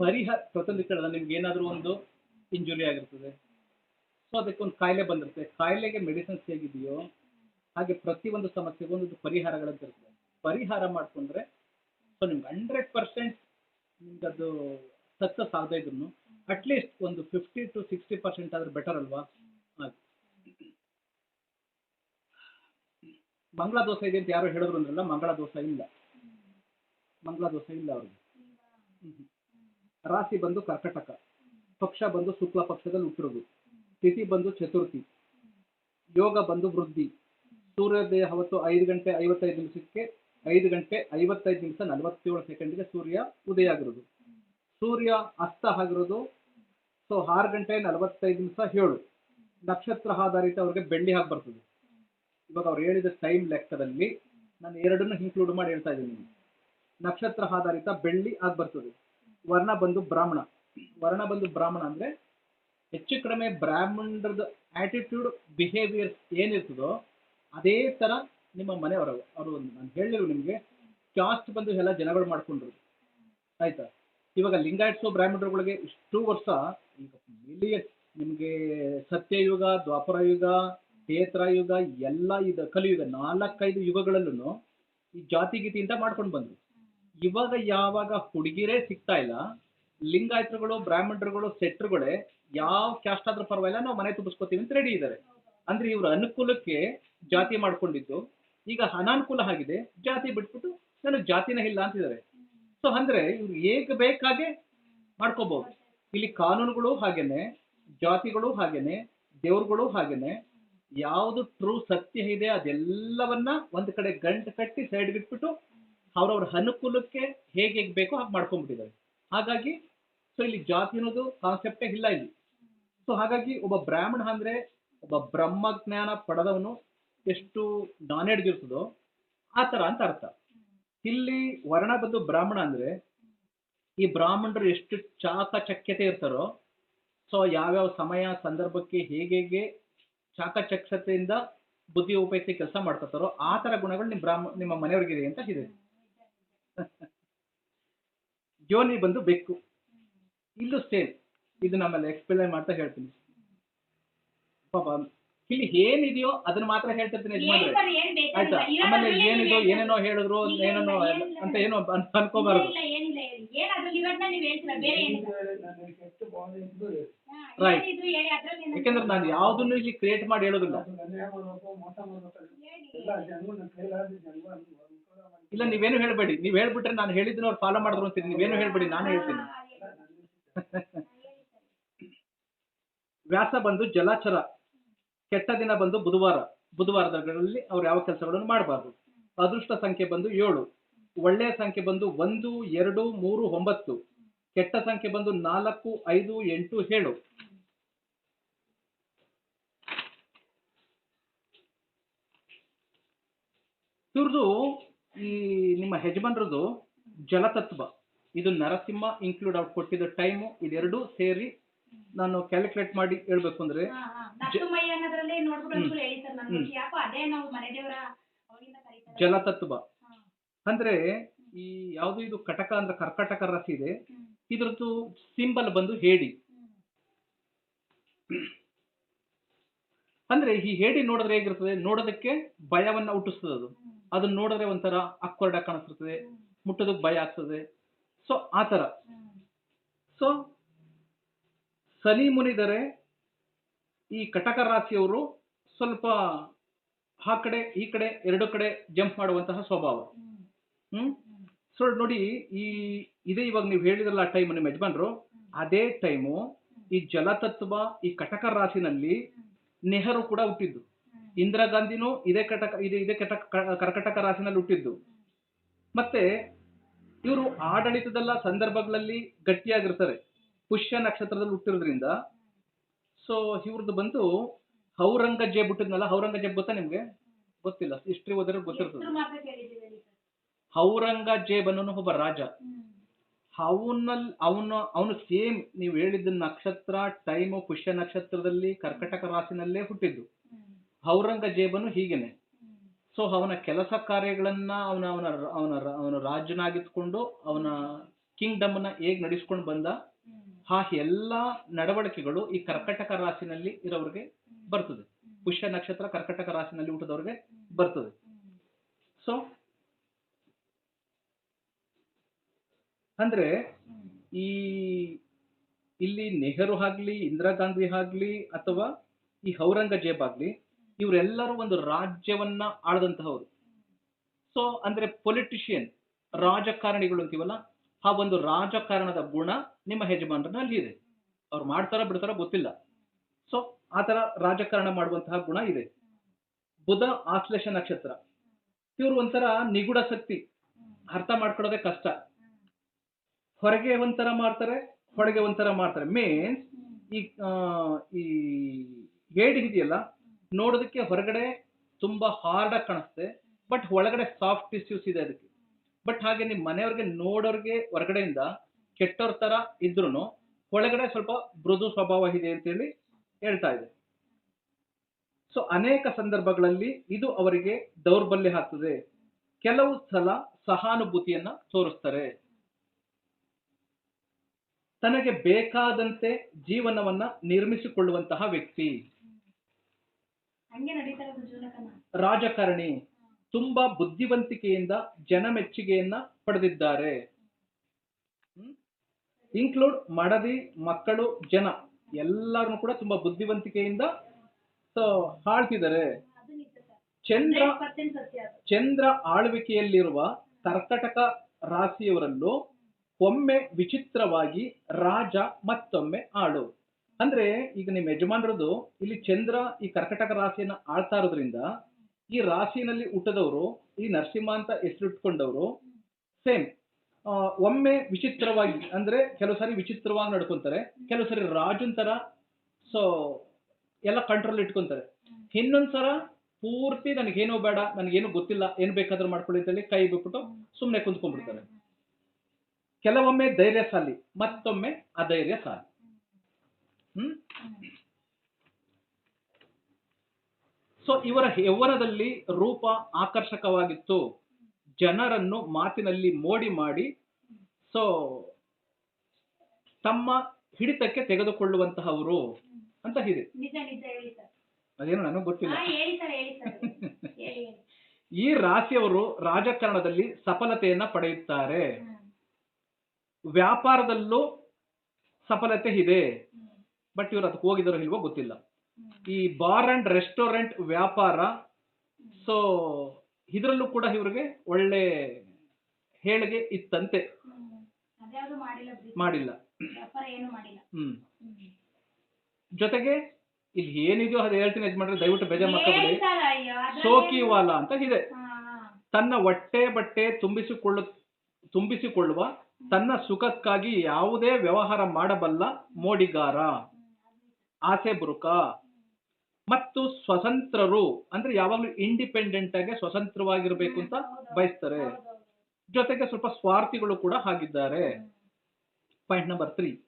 ಪರಿಹಾರ ಸ್ವತಂತ್ರ ನಿಮ್ಗೆ ಏನಾದರೂ ಒಂದು ಇಂಜುರಿ ಆಗಿರ್ತದೆ. ಸೊ ಅದಕ್ಕೊಂದು ಕಾಯಿಲೆ ಬಂದಿರುತ್ತೆ. ಕಾಯಿಲೆಗೆ ಮೆಡಿಸಿನ್ಸ್ ಹೇಗಿದೆಯೋ, ಹಾಗೆ ಪ್ರತಿಯೊಂದು ಸಮಸ್ಯೆಗೂ ಒಂದು ಪರಿಹಾರಗಳಂತ ಇರ್ತದೆ. ಪರಿಹಾರ ಮಾಡಿಕೊಂಡ್ರೆ ಸೊ ನಿಮ್ಗೆ ಹಂಡ್ರೆಡ್ ಪರ್ಸೆಂಟ್ ನಿಮ್ಗೆ ಅದು ಸಕ್ಸಸ್ ಆಗದೆ ಇದ್ರು ಅಟ್ಲೀಸ್ಟ್ ಒಂದು ಫಿಫ್ಟಿ ಟು ಸಿಕ್ಸ್ಟಿ ಪರ್ಸೆಂಟ್ ಆದ್ರೆ ಬೆಟರ್ ಅಲ್ವಾ? ಮಂಗಳ ದೋಸೆ ಇದೆ ಅಂತ ಯಾರು ಹೇಳಿದ್ರು ಅಂದ್ರಲ್ಲ, ಮಂಗಳ ದೋಸೆ ಇಲ್ಲ. ಮಂಗಳ ದೋಷ ಇಲ್ಲ ಅವ್ರಿಗೆ. ರಾಶಿ ಬಂದು ಕರ್ಕಟಕ, ಪಕ್ಷ ಬಂದು ಶುಕ್ಲ ಪಕ್ಷದಲ್ಲಿ ಹುಟ್ಟಿರೋದು ತಿಥಿ ಬಂದು ಚತುರ್ಥಿ, ಯೋಗ ಬಂದು ವೃದ್ಧಿ, ಸೂರ್ಯೋದಯ ಅವತ್ತು ಐದು ಗಂಟೆ ಐವತ್ತೈದು ನಿಮಿಷಕ್ಕೆ ಐದು ಗಂಟೆ ಐವತ್ತೈದು ನಿಮಿಷ ನಲವತ್ತೇಳು ಸೆಕೆಂಡ್ಗೆ ಸೂರ್ಯ ಉದಯ ಆಗಿರೋದು. ಸೂರ್ಯ ಅಸ್ತ ಆಗಿರೋದು, ಸೊ ಆರು ಗಂಟೆ ನಲವತ್ತೈದು ನಿಮಿಷ ಏಳು. ನಕ್ಷತ್ರ ಆಧಾರಿತ ಅವ್ರಿಗೆ ಬೆಳ್ಳಿ ಹಾಕಿ ಬರ್ತದೆ ಇವಾಗ ಅವ್ರು ಹೇಳಿದ ಟೈಮ್ ಲೆಕ್ಕದಲ್ಲಿ ನಾನು ಎರಡನ್ನು ಇನ್ಕ್ಲೂಡ್ ಮಾಡಿ ಹೇಳ್ತಾ ಇದ್ದೀನಿ. ನಕ್ಷತ್ರ ಆಧಾರಿತ ಬೆಳ್ಳಿ ಆಗಿ ಬರ್ತದೆ. ವರ್ಣ ಬಂದು ಬ್ರಾಹ್ಮಣ. ವರ್ಣ ಬಂದು ಬ್ರಾಹ್ಮಣ ಅಂದ್ರೆ ಹೆಚ್ಚು ಕಡಿಮೆ ಬ್ರಾಹ್ಮಣರದ ಆಟಿಟ್ಯೂಡ್ ಬಿಹೇವಿಯರ್ ಏನಿರ್ತದೋ ಅದೇ ತರ ನಿಮ್ಮ ಮನೆಯವರ, ಅವರು ನಾನು ಹೇಳಿರು ನಿಮಗೆ ಕಾಸ್ಟ್ ಬಂದು ಎಲ್ಲ ಜನಗಳು ಮಾಡ್ಕೊಂಡ್ರು. ಆಯ್ತಾ? ಇವಾಗ ಲಿಂಗಾಯಿಟ್ಸು ಬ್ರಾಹ್ಮಣರುಗಳಿಗೆ ಇಷ್ಟು ವರ್ಷ ಈಗ ಮಿಲಿಯನ್ ನಿಮಗೆ ಸತ್ಯಯುಗ ದ್ವಾಪರ ಯುಗ ಕ್ಷೇತ್ರ ಯುಗ ಎಲ್ಲ ಇದು ಕಲಿಯುಗ ನಾಲ್ಕೈದು ಯುಗಗಳಲ್ಲೂ ಈ ಜಾತಿ ಗೀತಿಯಿಂದ ಮಾಡ್ಕೊಂಡು ಬಂದ್ರು. ಇವಾಗ ಯಾವಾಗ ಹುಡುಗಿರೇ ಸಿಗ್ತಾ ಇಲ್ಲ, ಲಿಂಗಾಯತರುಗಳು, ಬ್ರಾಹ್ಮಣರುಗಳು ಸೆಟ್ರುಗಳೇ ಯಾವ ಕ್ಯಾಸ್ಟ್ ಆದ್ರೂ ಪರವಾಗಿಲ್ಲ, ನಾವು ಮನೆ ತುಂಬಿಸ್ಕೋತೀವಿ ಅಂತ ರೆಡಿ ಇದ್ದಾರೆ. ಅಂದ್ರೆ ಇವ್ರ ಅನುಕೂಲಕ್ಕೆ ಜಾತಿ ಮಾಡ್ಕೊಂಡಿದ್ದು. ಈಗ ಅನಾನುಕೂಲ ಆಗಿದೆ, ಜಾತಿ ಬಿಟ್ಬಿಟ್ಟು ನನಗೆ ಜಾತಿನ ಇಲ್ಲ ಅಂತಿದ್ದಾರೆ. ಸೊ ಅಂದ್ರೆ ಇವ್ರು ಹೇಗೆ ಬೇಕಾಗೆ ಮಾಡ್ಕೋಬಹುದು ಇಲ್ಲಿ ಕಾನೂನುಗಳು ಹಾಗೇನೆ, ಜಾತಿಗಳು ಹಾಗೇನೆ, ದೇವ್ರುಗಳು ಹಾಗೇನೆ, ಯಾವುದು ಟ್ರೂ ಸತ್ಯ ಇದೆ ಅದೆಲ್ಲವನ್ನ ಒಂದ್ ಕಡೆ ಗಂಟು ಕಟ್ಟಿ ಸೈಡ್ ಬಿಟ್ಬಿಟ್ಟು ಅವ್ರವ್ರ ಅನುಕೂಲಕ್ಕೆ ಹೇಗೆ ಹೇಗೆ ಬೇಕೋ ಹಾಗೆ ಮಾಡ್ಕೊಂಡ್ಬಿಟ್ಟಿದ್ದಾರೆ. ಹಾಗಾಗಿ ಸೊ ಇಲ್ಲಿ ಜಾತಿ ಅನ್ನೋದು ಕಾನ್ಸೆಪ್ಟೇ ಇಲ್ಲ ಇಲ್ಲಿ. ಸೊ ಹಾಗಾಗಿ ಒಬ್ಬ ಬ್ರಾಹ್ಮಣ ಅಂದ್ರೆ ಒಬ್ಬ ಬ್ರಹ್ಮಜ್ಞಾನ ಪಡೆದವನು ಎಷ್ಟು ನಾನೆಡ್ಜ್ ಇರ್ತದೋ ಆ ತರ ಅಂತ ಅರ್ಥ. ಇಲ್ಲಿ ವರ್ಣ ಬಂದು ಬ್ರಾಹ್ಮಣ ಅಂದ್ರೆ ಈ ಬ್ರಾಹ್ಮಣರು ಎಷ್ಟು ಚಾಕಚಕ್ಯತೆ ಇರ್ತಾರೋ, ಸೊ ಯಾವ್ಯಾವ ಸಮಯ, ಸಂದರ್ಭಕ್ಕೆ ಹೇಗೆ ಹೇಗೆ ಚಾಕಚಕ್ಷತೆಯಿಂದ ಬುದ್ಧಿ ಉಪಯೋಗಿಸಿ ಕೆಲಸ ಮಾಡ್ಕೊತಾರೋ ಆ ತರ ಗುಣಗಳು ನಿಮ್ಮ ಬ್ರಾಹ್ಮ, ನಿಮ್ಮ ಮನೆಯವ್ರಿಗಿದೆ ಅಂತ ಇದೆ ಯೋನಿ ಬಂದು ಬೆಕ್ಕು. ಇಲ್ಲೂ ಸೇಮ್. ಇದು ನಮ್ಮಲ್ಲಿ ಎಕ್ಸ್ಪ್ಲೈನ್ ಮಾಡ್ತಾ ಹೇಳ್ತೀನಿ. ಪಾಪ ಇಲ್ಲಿ ಏನಿದೆಯೋ ಅದನ್ನ ಮಾತ್ರ ಹೇಳ್ತಿರ್ತೀನಿ ಯಜಮಾನ್ರೆ. ಏನ್ ಸರ್, ಏನ್ ಬೇಕಾಗಿಲ್ಲ. ಆಯ್ತಾ? ಆಮೇಲೆ ಏನಿದೆಯೋ ಏನೇನೋ ಹೇಳಿದ್ರು ಏನೇನೋ ಅಂತ ಏನೋ ಅನ್ಕೋಬಾರದು. ರೈಟ್. ಯಾಕೆಂದ್ರೆ ನಾನು ಯಾವ್ದನ್ನು ಇಲ್ಲಿ ಕ್ರಿಯೇಟ್ ಮಾಡಿ ಹೇಳೋದಿಲ್ಲ. ಇಲ್ಲ, ನೀವೇನು ಹೇಳಬೇಡಿ. ನೀವ್ ಹೇಳ್ಬಿಟ್ರೆ ನಾನು ಹೇಳಿದ್ನ ಅವ್ರು ಫಾಲೋ ಮಾಡಿದ್ರು ಅಂತೀನಿ ನೀವೇನು ಹೇಳ್ಬೇಡಿ, ನಾನು ಹೇಳ್ತೀನಿ. ವ್ಯಾಸ ಬಂದು ಜಲಾಚರ. ಕೆಟ್ಟ ದಿನ ಬಂದು ಬುಧವಾರ. ಬುಧವಾರದಲ್ಲಿ ಅವ್ರು ಯಾವ ಕೆಲಸಗಳನ್ನು ಮಾಡಬಾರ್ದು. ಅದೃಷ್ಟ ಸಂಖ್ಯೆ ಬಂದು ಏಳು. ಒಳ್ಳೆಯ ಸಂಖ್ಯೆ ಬಂದು ಒಂದು, ಎರಡು, ಮೂರು, ಒಂಬತ್ತು. ಕೆಟ್ಟ ಸಂಖ್ಯೆ ಬಂದು ನಾಲ್ಕು, ಐದು, ಎಂಟು, ಏಳು. ಇವ್ರದ್ದು ಈ ನಿಮ್ಮ ಯಜಮಾನ್ರದ್ದು ಜಲತತ್ವ. ಇದು ನರಸಿಂಹ ಇನ್ಕ್ಲೂಡ್ ಅವ್ರು ಕೊಟ್ಟಿದ್ದ ಟೈಮು ಇದೆರಡು ಸೇರಿ ನಾನು ಕ್ಯಾಲ್ಕುಲೇಟ್ ಮಾಡಿ ಹೇಳ್ಬೇಕು ಅಂದ್ರೆ ಜಲತತ್ವ. ಅಂದ್ರೆ ಈ ಯಾವುದು ಇದು ಕಟಕ ಅಂದ್ರೆ ಕರ್ಕಟಕ ರಾಶಿ ಇದೆ. ಇದರದ್ದು ಸಿಂಬಲ್ ಬಂದು ಹೇಡಿ. ಅಂದ್ರೆ ಈ ಹೇಡಿ ನೋಡಿದ್ರೆ ಹೇಗಿರ್ತದೆ? ನೋಡೋದಕ್ಕೆ ಭಯವನ್ನ ಹುಟ್ಟಿಸ್ತದೆ ಅದು. ಅದನ್ನ ನೋಡಿದ್ರೆ ಒಂಥರ ಅಕ್ವರ್ಡ್ ಕಾಣಿಸ್ತದೆ ಹ್ಮ್. ಮುಟ್ಟೋದಕ್ಕೆ ಭಯ ಆಗ್ತದೆ ಸೊ ಆತರ. ಸೊ ಸನಿ ಮುನಿದರೆ ಈ ಕಟಕ ರಾಶಿಯವರು ಸ್ವಲ್ಪ ಆ ಕಡೆ ಈ ಕಡೆ ಎರಡು ಕಡೆ ಜಂಪ್ ಮಾಡುವಂತಹ ಸ್ವಭಾವ ಹ್ಮ್. ಸೊ ನೋಡಿ ಈ ಇದೇ ಇವಾಗ ನೀವು ಹೇಳಿದ್ರಲ್ಲ ಟೈಮ್ ನಿಮ್ಮ ಯಜಮಾನ್ರು ಅದೇ ಟೈಮು ಈ ಜಲತತ್ವ ಈ ಕಟಕ ರಾಶಿನಲ್ಲಿ ನೆಹರು ಕೂಡ ಹುಟ್ಟಿದ್ದು. ಇಂದಿರಾ ಗಾಂಧಿನೂ ಇದೇ ಕಟಕ ಇದು ಇದೇ ಕಟಕ ಕರ್ಕಟಕ ರಾಶಿನಲ್ಲಿ ಹುಟ್ಟಿದ್ದು. ಮತ್ತೆ ಇವರು ಆಡಳಿತದಲ್ಲ ಸಂದರ್ಭಗಳಲ್ಲಿ ಗಟ್ಟಿಯಾಗಿರ್ತಾರೆ. ಪುಷ್ಯ ನಕ್ಷತ್ರದಲ್ಲಿ ಹುಟ್ಟಿರೋದ್ರಿಂದ. ಸೊ ಇವ್ರದ್ದು ಬಂದು ಔರಂಗಜೇಬ್ ಹುಟ್ಟಿದ್ನಲ್ಲ ಔರಂಗಜೇಬ್ ಗೊತ್ತಾ ನಿಮ್ಗೆ? ಗೊತ್ತಿಲ್ಲ. ಹಿಸ್ಟ್ರಿ ಓದಿದ್ರೆ ಗೊತ್ತಿರ್ತದೆ. ಔರಂಗಜೇಬ್ ಅನ್ನೋನು ಒಬ್ಬ ರಾಜ. ಅವನಲ್ಲಿ ಅವನು ಅವನು ಸೇಮ್ ನೀವು ಹೇಳಿದ ನಕ್ಷತ್ರ ಟೈಮು ಪುಷ್ಯ ನಕ್ಷತ್ರದಲ್ಲಿ ಕರ್ಕಟಕ ರಾಶಿನಲ್ಲೇ ಹುಟ್ಟಿದ್ದು. ಔರಂಗಜೇಬನು ಹೀಗೇನೆ. ಸೊ ಅವನ ಕೆಲಸ ಕಾರ್ಯಗಳನ್ನ ಅವನ ಅವನ ಅವನ ಅವನ ರಾಜನಾಗಿದ್ಕೊಂಡು ಅವನ ಕಿಂಗ್ಡಮ್ನ ಹೇಗ್ ನಡೆಸ್ಕೊಂಡು ಬಂದ? ಆ ಎಲ್ಲಾ ನಡವಳಿಕೆಗಳು ಈ ಕರ್ಕಟಕ ರಾಶಿನಲ್ಲಿ ಇರೋರಿಗೆ ಬರ್ತದೆ. ಪುಷ್ಯ ನಕ್ಷತ್ರ ಕರ್ಕಟಕ ರಾಶಿನಲ್ಲಿ ಹುಟ್ಟಿದವ್ರಿಗೆ ಬರ್ತದೆ. ಸೊ ಅಂದ್ರೆ ಈ ಇಲ್ಲಿ ನೆಹರು ಆಗ್ಲಿ ಇಂದಿರಾ ಗಾಂಧಿ ಆಗ್ಲಿ ಅಥವಾ ಈ ಔರಂಗಜೇಬ್ ಆಗ್ಲಿ ಇವರೆಲ್ಲರೂ ಒಂದು ರಾಜ್ಯವನ್ನ ಆಳದಂತಹವರು. ಸೊ ಅಂದ್ರೆ ಪೊಲಿಟಿಷಿಯನ್ ರಾಜಕಾರಣಿಗಳು ಅಂತೀವಲ್ಲ, ಆ ಒಂದು ರಾಜಕಾರಣದ ಗುಣ ನಿಮ್ಮ ಯಜಮಾನರಲ್ಲಿ ಇದೆ. ಅವ್ರು ಮಾಡ್ತಾರ ಬಿಡ್ತಾರ ಗೊತ್ತಿಲ್ಲ. ಸೊ ಆತರ ತರ ರಾಜಕಾರಣ ಮಾಡುವಂತಹ ಗುಣ ಇದೆ. ಬುಧ ಆಶ್ಲೇಷ ನಕ್ಷತ್ರ. ಇವರು ಒಂಥರ ನಿಗೂಢ ಶಕ್ತಿ. ಅರ್ಥ ಮಾಡ್ಕೊಳ್ಳೋದೇ ಕಷ್ಟ. ಹೊರಗೆ ಒಂಥರ ಮಾಡ್ತಾರೆ, ಹೊರಗೆ ಒಂಥರ ಮಾಡ್ತಾರೆ. ಮೀನ್ಸ್ ಈ ಈ ಇದೆಯಲ್ಲ ನೋಡೋದಕ್ಕೆ ಹೊರಗಡೆ ತುಂಬಾ ಹಾರ್ಡ್ ಆಗಿ ಕಾಣಿಸುತ್ತೆ ಬಟ್ ಒಳಗಡೆ ಸಾಫ್ಟ್ ಟಿಶ್ಯೂಸ್ ಇದೆ ಅದಕ್ಕೆ. ಬಟ್ ಹಾಗೆ ನಿಮ್ಮ ಮನೆಯವ್ರಿಗೆ ನೋಡೋರ್ಗೆ ಹೊರಗಡೆಯಿಂದ ಕೆಟ್ಟೋರ್ ತರ ಇದ್ರು ಒಳಗಡೆ ಸ್ವಲ್ಪ ಮೃದು ಸ್ವಭಾವ ಇದೆ ಅಂತೇಳಿ ಹೇಳ್ತಾ ಇದೆ. ಸೊ ಅನೇಕ ಸಂದರ್ಭಗಳಲ್ಲಿ ಇದು ಅವರಿಗೆ ದೌರ್ಬಲ್ಯ ಆಗ್ತದೆ. ಕೆಲವು ಸಲ ಸಹಾನುಭೂತಿಯನ್ನ ತೋರಿಸ್ತಾರೆ. ತನಗೆ ಬೇಕಾದಂತೆ ಜೀವನವನ್ನ ನಿರ್ಮಿಸಿಕೊಳ್ಳುವಂತಹ ವ್ಯಕ್ತಿ ಹಂಗೆ ನಡೀತಾ ಇರೋದು ಜೀವನಕನ ರಾಜಕಾರಣಿ ತುಂಬಾ ಬುದ್ಧಿವಂತಿಕೆಯಿಂದ ಜನ ಮೆಚ್ಚುಗೆಯನ್ನ ಪಡೆದಿದ್ದಾರೆ ಇನ್ಕ್ಲೂಡ್ ಮಡದಿ ಮಕ್ಕಳು ಜನ ಎಲ್ಲರನ್ನು ಕೂಡ ತುಂಬಾ ಬುದ್ಧಿವಂತಿಕೆಯಿಂದ ಆಳ್ತಿದ್ದಾರೆ. ಚಂದ್ರ ಚಂದ್ರ ಆಳ್ವಿಕೆಯಲ್ಲಿರುವ ಕರ್ಕಟಕ ರಾಶಿಯವರಲ್ಲೂ ಒಮ್ಮೆ ವಿಚಿತ್ರವಾಗಿ ರಾಜ ಮತ್ತೊಮ್ಮೆ ಆಳು. ಅಂದ್ರೆ ಈಗ ನಿಮ್ಮ ಯಜಮಾನರದು ಇಲ್ಲಿ ಚಂದ್ರ ಈ ಕರ್ಕಟಕ ರಾಶಿಯನ್ನ ಆಳ್ತಾ ಇರೋದ್ರಿಂದ ಈ ರಾಶಿನಲ್ಲಿ ಹುಟ್ಟದವರು, ಈ ನರಸಿಂಹ ಅಂತ ಹೆಸರಿಟ್ಕೊಂಡವರು ಸೇಮ್ ಒಮ್ಮೆ ವಿಚಿತ್ರವಾಗಿ, ಅಂದ್ರೆ ಕೆಲವು ಸಾರಿ ವಿಚಿತ್ರವಾಗಿ ನಡ್ಕೊಂತಾರೆ, ಕೆಲವು ಸಾರಿ ರಾಜನ್ ತರ ಸೊ ಎಲ್ಲ ಕಂಟ್ರೋಲ್ ಇಟ್ಕೊಂತಾರೆ. ಇನ್ನೊಂದ್ಸಲ ಪೂರ್ತಿ ನನಗೇನೋ ಬೇಡ, ನನಗೇನು ಗೊತ್ತಿಲ್ಲ, ಏನು ಬೇಕಾದ್ರೂ ಮಾಡ್ಕೊಳ್ಳಿ ಅಂತೇಳಿ ಕೈ ಬಿಟ್ಬಿಟ್ಟು ಸುಮ್ಮನೆ ಕುಂತ್ಕೊಂಡ್ಬಿಡ್ತಾರೆ. ಕೆಲವೊಮ್ಮೆ ಧೈರ್ಯಶಾಲಿ, ಮತ್ತೊಮ್ಮೆ ಅಧೈರ್ಯಶಾಲಿ. ಹ್ಮ್ ಸೊ ಇವರ ಯೌವನದಲ್ಲಿ ರೂಪ ಆಕರ್ಷಕವಾಗಿತ್ತು. ಜನರನ್ನು ಮಾತಿನಲ್ಲಿ ಮೋಡಿ ಮಾಡಿ. ಸೊ ತಮ್ಮ ಹಿಡಿತಕ್ಕೆ ತೆಗೆದುಕೊಳ್ಳುವಂತಹವರು ಅಂತ ಇದೆ ಅದೇನು ನನಗೆ ಗೊತ್ತಿಲ್ಲ. ಈ ರಾಶಿಯವರು ರಾಜಕಾರಣದಲ್ಲಿ ಸಫಲತೆಯನ್ನ ಪಡೆಯುತ್ತಾರೆ. ವ್ಯಾಪಾರದಲ್ಲೂ ಸಫಲತೆ ಇದೆ. ಬಟ್ ಇವರು ಅದಕ್ಕೆ ಹೋಗಿದಾರೋ ಇಲ್ವೋ ಗೊತ್ತಿಲ್ಲ. ಈ ಬಾರ್ ಅಂಡ್ ರೆಸ್ಟೋರೆಂಟ್ ವ್ಯಾಪಾರ ಸೊ ಇದರಲ್ಲೂ ಕೂಡ ಇವ್ರಿಗೆ ಒಳ್ಳೆ ಹೇಳಿಗೆ ಇತ್ತಂತೆ. ಮಾಡಿಲ್ಲ ಹ್ಮ್. ಜೊತೆಗೆ ಇಲ್ಲಿ ಏನಿದೆಯೋ ಅದು ಹೇಳ್ತೀನಿ ಯಜಮಾನ್ರೆ ದಯವಿಟ್ಟು ಬೇಜ ಮಾಡ್ಕೋಬೇಡಿ. ಸೋಕಿವಾಲ ಅಂತ ಇದೆ. ತನ್ನ ಹೊಟ್ಟೆ ಬಟ್ಟೆ ತುಂಬಿಸಿಕೊಳ್ಳ ತುಂಬಿಸಿಕೊಳ್ಳುವ ತನ್ನ ಸುಖಕ್ಕಾಗಿ ಯಾವುದೇ ವ್ಯವಹಾರ ಮಾಡಬಲ್ಲ ಮೋಡಿಗಾರ. ಆಸೆ ಬುರುಕ. ಮತ್ತು ಸ್ವತಂತ್ರರು ಅಂದ್ರೆ ಯಾವಾಗಲೂ ಇಂಡಿಪೆಂಡೆಂಟ್ ಆಗಿ ಸ್ವತಂತ್ರವಾಗಿರ್ಬೇಕು ಅಂತ ಬಯಸ್ತಾರೆ. ಜೊತೆಗೆ ಸ್ವಲ್ಪ ಸ್ವಾರ್ಥಿಗಳು ಕೂಡ ಆಗಿದ್ದಾರೆ ಪಾಯಿಂಟ್ ನಂಬರ್ ತ್ರೀ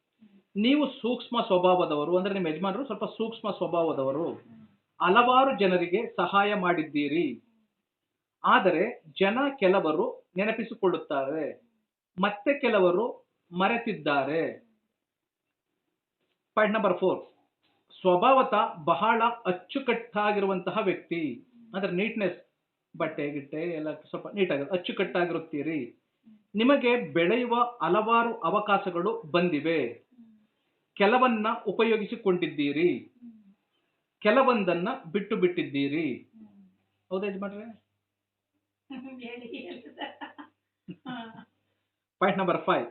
ನೀವು ಸೂಕ್ಷ್ಮ ಸ್ವಭಾವದವರು ಅಂದ್ರೆ ನಿಮ್ಮ ಯಜಮಾನರು ಸ್ವಲ್ಪ ಸೂಕ್ಷ್ಮ ಸ್ವಭಾವದವರು. ಹಲವಾರು ಜನರಿಗೆ ಸಹಾಯ ಮಾಡಿದ್ದೀರಿ. ಆದರೆ ಜನ ಕೆಲವರು ನೆನಪಿಸಿಕೊಳ್ಳುತ್ತಾರೆ. ಮತ್ತೆ ಕೆಲವರು ಮರೆತಿದ್ದಾರೆ. ಪಾಯಿಂಟ್ ನಂಬರ್ ಫೋರ್ ಸ್ವಭಾವತಃ ಬಹಳ ಅಚ್ಚುಕಟ್ಟಾಗಿರುವಂತಹ ವ್ಯಕ್ತಿ. ಅಂದ್ರೆ ನೀಟ್ನೆಸ್ ಬಟ್ಟೆ ಗಿಟ್ಟೆ ಎಲ್ಲ ಸ್ವಲ್ಪ ನೀಟಾಗಿ ಅಚ್ಚುಕಟ್ಟಾಗಿರುತ್ತೀರಿ. ನಿಮಗೆ ಬೆಳೆಯುವ ಹಲವಾರು ಅವಕಾಶಗಳು ಬಂದಿವೆ. ಕೆಲವನ್ನ ಉಪಯೋಗಿಸಿಕೊಂಡಿದ್ದೀರಿ. ಕೆಲವೊಂದನ್ನ ಬಿಟ್ಟು ಬಿಟ್ಟಿದ್ದೀರಿ. ಹೌದಾ ಯಜಮಾನ್ರೆ. ಪಾಯಿಂಟ್ ನಂಬರ್ ಫೈವ್